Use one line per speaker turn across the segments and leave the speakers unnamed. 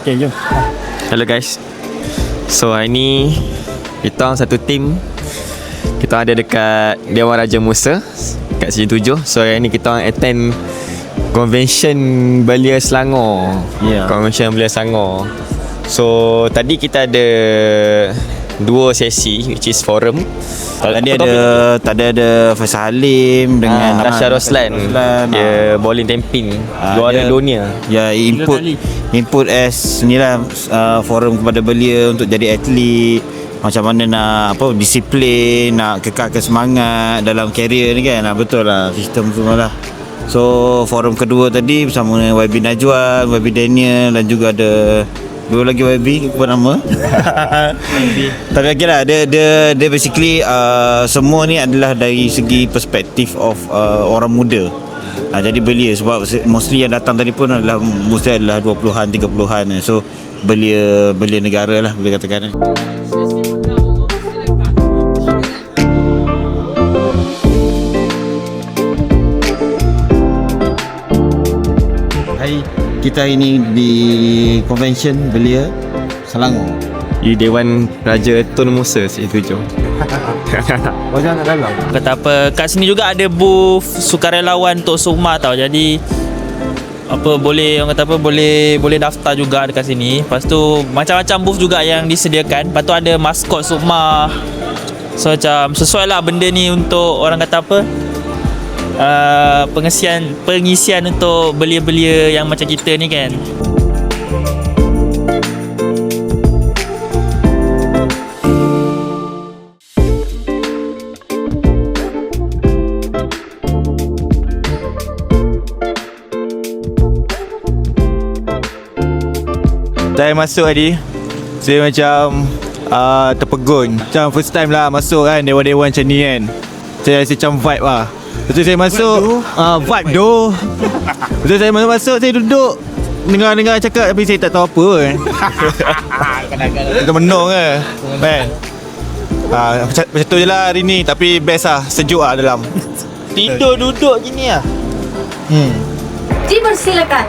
Okay, jom.
Hello guys. So hari ni Kita orang satu team. Kita ada dekat Dewan Raja Musa Kat sini tujuh. So hari ni kita orang attend Convention Belia Selangor.
Ya.
Convention Belia Selangor. So tadi kita ada Dua sesi Which is forum.
Tadi ada tadi ada Faisal Halim dengan
Ah, Rasha Roslan.
Roslan.
Dia bowling tamping
Ah,
Juara
dia-
dunia.
Ya input input as ni lah uh, forum kepada belia untuk jadi atlet. Macam mana nak apa disiplin nak kekalkan semangat dalam career ni kan. Ah, betul lah sistem semua lah. So forum kedua tadi bersama YB Najwan YB Daniel dan juga ada dua lagi YB apa nama? Tapi okey lah dia, dia, dia basically uh, semua ni adalah dari segi perspektif of uh, orang muda. Ha, jadi belia sebab se- mostly yang datang tadi pun adalah mostly adalah 20-an 30-an so belia belia negara lah boleh katakan. Hai kita hari ni di convention belia Selangor
Di Dewan Raja Tun Musa Sini tujuh
Macam nak dalam
Kata apa Kat sini juga ada booth Sukarelawan Tok Sukma tau Jadi apa boleh orang kata apa boleh boleh daftar juga dekat sini. Lepas tu macam-macam booth juga yang disediakan. Lepas tu ada maskot Sukma. So macam sesuai lah benda ni untuk orang kata apa? Uh, pengisian pengisian untuk belia-belia yang macam kita ni kan.
Saya masuk tadi Saya macam uh, Terpegun. Macam first time lah masuk kan Dewan-dewan macam ni kan. Saya rasa macam vibe lah Lepas tu saya masuk uh, Vibe doh Lepas tu saya masuk Saya duduk Dengar-dengar cakap Tapi saya tak tahu apa kan Kita menung ke Kan uh, macam, macam tu je lah hari ni Tapi best lah Sejuk lah dalam. Tidur duduk gini lah Hmm.
Dipersilakan.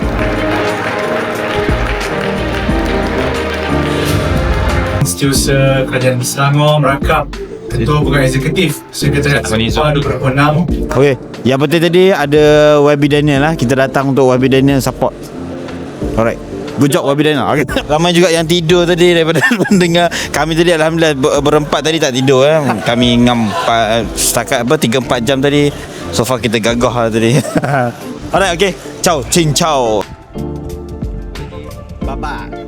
Setiausaha Kerajaan Selangor merangkap Ketua Pegawai Eksekutif. Sekretariat Sekolah 26
Okay Yang penting tadi ada YB Daniel lah. Kita datang untuk YB Daniel support. Alright. Good job YB Daniel. Okay. Ramai juga yang tidur tadi Daripada mendengar. Kami tadi Alhamdulillah ber- Berempat tadi tak tidur eh. Kami ngam pa- Setakat apa 3-4 jam tadi. So far kita gagah lah tadi. Alright okay Ciao. Cing ciao. Bye bye